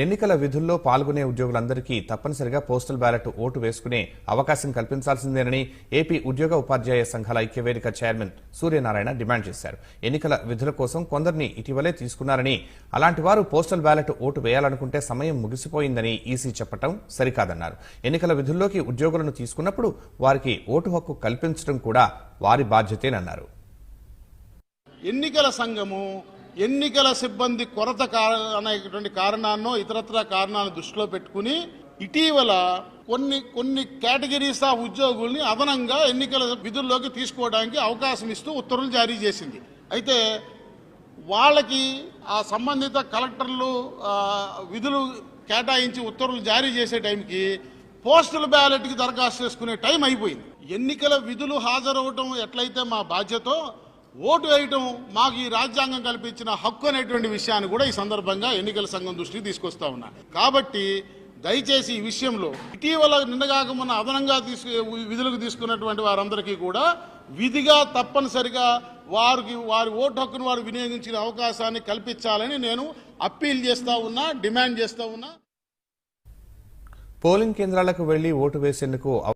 ఎన్నికల విధుల్లో పాల్గొనే ఉద్యోగులందరికీ తప్పనిసరిగా పోస్టల్ బ్యాలెట్ ఓటు వేసుకునే అవకాశం కల్పించాల్సిందేనని ఏపీ ఉద్యోగ ఉపాధ్యాయ సంఘాల ఐక్యవేదిక చైర్మన్ సూర్యనారాయణ డిమాండ్ చేశారు. ఎన్నికల విధుల కోసం కొందరిని ఇటీవలే తీసుకున్నారని అలాంటి వారు పోస్టల్ బ్యాలెట్ ఓటు వేయాలనుకుంటే సమయం ముగిసిపోయిందని ఈసీ చెప్పటం సరికాదన్నారు. ఎన్నికల విధుల్లోకి ఉద్యోగులను తీసుకున్నప్పుడు వారికి ఓటు హక్కు కల్పించడం కూడా వారి బాధ్యతేనన్నారు. ఎన్నికల సంఘము ఎన్నికల సిబ్బంది కొరత అనేటువంటి కారణాన్నో ఇతరత్ర కారణాలను దృష్టిలో పెట్టుకుని ఇటీవల కొన్ని కొన్ని కేటగిరీస్ ఆఫ్ ఉద్యోగుల్ని అదనంగా ఎన్నికల విధుల్లోకి తీసుకోవడానికి అవకాశం ఇస్తూ ఉత్తర్వులు జారీ చేసింది. అయితే వాళ్ళకి ఆ సంబంధిత కలెక్టర్లు విధులు కేటాయించి ఉత్తర్వులు జారీ చేసే టైంకి పోస్టల్ బ్యాలెట్కి దరఖాస్తు చేసుకునే టైం అయిపోయింది. ఎన్నికల విధులు హాజరవటం ఎట్లయితే మా బాధ్యతో ఓటు వేయటం మాకు ఈ రాజ్యాంగం కల్పించిన హక్కు అనేటువంటి విషయాన్ని కూడా ఈ సందర్భంగా ఎన్నికల సంఘం దృష్టికి తీసుకొస్తా ఉన్నా. కాబట్టి దయచేసి ఈ విషయంలో ఇటీవల నిన్నగాక అదనంగా తీసుకు విధులకు తీసుకున్నటువంటి వారందరికీ కూడా విధిగా తప్పనిసరిగా వారికి వారి ఓటు హక్కును వారు వినియోగించిన అవకాశాన్ని కల్పించాలని నేను అప్పీల్ చేస్తా ఉన్నా డిమాండ్ చేస్తా ఉన్నా. పోలింగ్ కేంద్రాలకు వెళ్ళి ఓటు వేసేందుకు